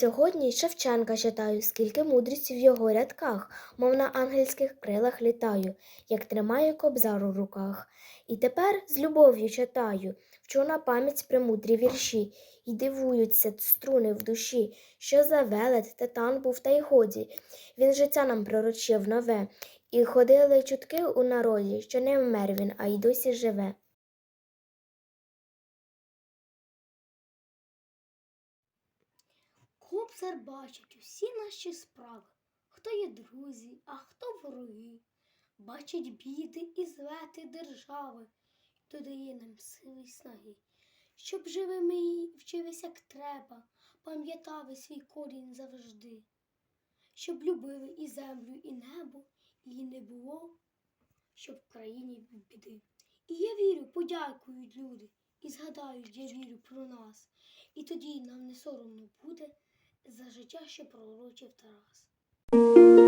Сьогодні Шевченка читаю, скільки мудрості в його рядках, мов на ангельських крилах літаю, як тримаю кобзар у руках. І тепер з любов'ю читаю, вчу на пам'ять премудрі вірші, і дивуються струни в душі, що за велет титан був та й годі. Він життя нам пророчив нове, і ходили чутки у народі, що не вмер він, а й досі живе. Кобзар бачить усі наші справи, хто є друзі, а хто вороги. Бачить біди і звети держави, і додає нам сили й снаги, щоб живими її вчились як треба, пам'ятали свій корінь завжди, щоб любили і землю, і небо, і не було, щоб в країні біди. І я вірю, подякують люди, і згадають, я вірю про нас. І тоді нам не соромно буде за життя, що пророчив Тарас.